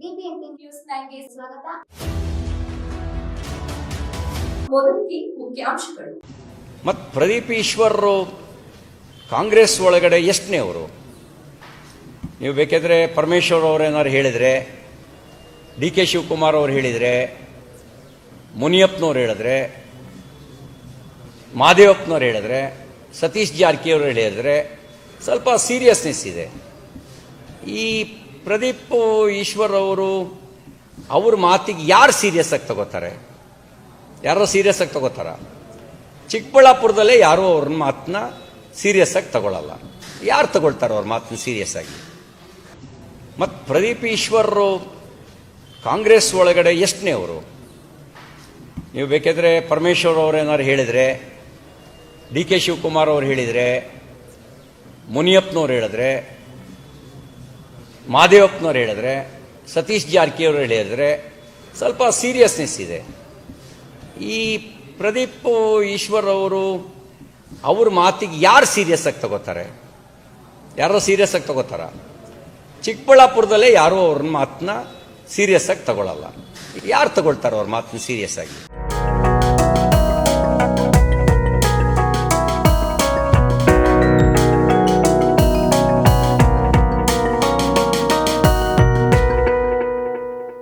News ಸ್ವಾಗತ. ಮುಖ್ಯಾಂಶಗಳು. ಮತ್ತು ಪ್ರದೀಪ್ ಈಶ್ವರರು ಕಾಂಗ್ರೆಸ್ ಒಳಗಡೆ ಎಷ್ಟನೇ ಅವರು? ನೀವು ಬೇಕಿದ್ರೆ ಪರಮೇಶ್ವರ್ ಅವರು ಏನಾದ್ರು ಹೇಳಿದರೆ, ಡಿ ಕೆ ಶಿವಕುಮಾರ್ ಅವರು ಹೇಳಿದರೆ, ಮುನಿಯಪ್ಪನವ್ರು ಹೇಳಿದ್ರೆ, ಮಾದೇವಪ್ಪನವ್ರು ಹೇಳಿದ್ರೆ, ಸತೀಶ್ ಜಾರಕಿಹೊಳಿ ಹೇಳಿದ್ರೆ ಸ್ವಲ್ಪ ಸೀರಿಯಸ್ನೆಸ್ ಇದೆ. ಈ ಪ್ರದೀಪ್ ಈಶ್ವರ್ ಅವರು ಅವ್ರ ಮಾತಿಗೆ ಯಾರು ಸೀರಿಯಸ್ ಆಗಿ ತಗೋತಾರೆ? ಯಾರೋ ಸೀರಿಯಸ್ ಆಗಿ ತಗೋತಾರ? ಚಿಕ್ಕಬಳ್ಳಾಪುರದಲ್ಲೇ ಯಾರೂ ಅವ್ರ ಮಾತನ್ನ ಸೀರಿಯಸ್ ಆಗಿ ತಗೊಳ್ಳಲ್ಲ ಯಾರು ತಗೊಳ್ತಾರೆ ಅವ್ರ ಮಾತನ್ನ ಸೀರಿಯಸ್ ಆಗಿ? ಮತ್ತು ಪ್ರದೀಪ್ ಈಶ್ವರರು ಕಾಂಗ್ರೆಸ್ ಒಳಗಡೆ ಎಷ್ಟನೇ ಅವರು? ನೀವು ಬೇಕಿದ್ರೆ ಪರಮೇಶ್ವರ್ ಅವರು ಏನಾದ್ರು ಹೇಳಿದರೆ, ಡಿ ಕೆ ಶಿವಕುಮಾರ್ ಅವ್ರು ಹೇಳಿದರೆ, ಮುನಿಯಪ್ಪನವ್ರು ಹೇಳಿದ್ರೆ ಮಾದೇವಪ್ಪನವ್ರು ಹೇಳಿದ್ರೆ, ಸತೀಶ್ ಜಾರಕಿಹೊಳಿ ಹೇಳಿದ್ರೆ ಸ್ವಲ್ಪ ಸೀರಿಯಸ್ನೆಸ್ ಇದೆ. ಈ ಪ್ರದೀಪ್ ಈಶ್ವರ್ ಅವರು ಅವ್ರ ಮಾತಿಗೆ ಯಾರು ಸೀರಿಯಸ್ ಆಗಿ ತಗೋತಾರೆ? ಯಾರೋ ಸೀರಿಯಸ್ ಆಗಿ ತಗೋತಾರ? ಚಿಕ್ಕಬಳ್ಳಾಪುರದಲ್ಲೇ ಯಾರೂ ಅವ್ರ ಮಾತನ್ನ ಸೀರಿಯಸ್ ಆಗಿ ತಗೊಳ್ಳಲ್ಲ ಯಾರು ತಗೊಳ್ತಾರೆ ಅವ್ರ ಮಾತನ್ನ ಸೀರಿಯಸ್ ಆಗಿ?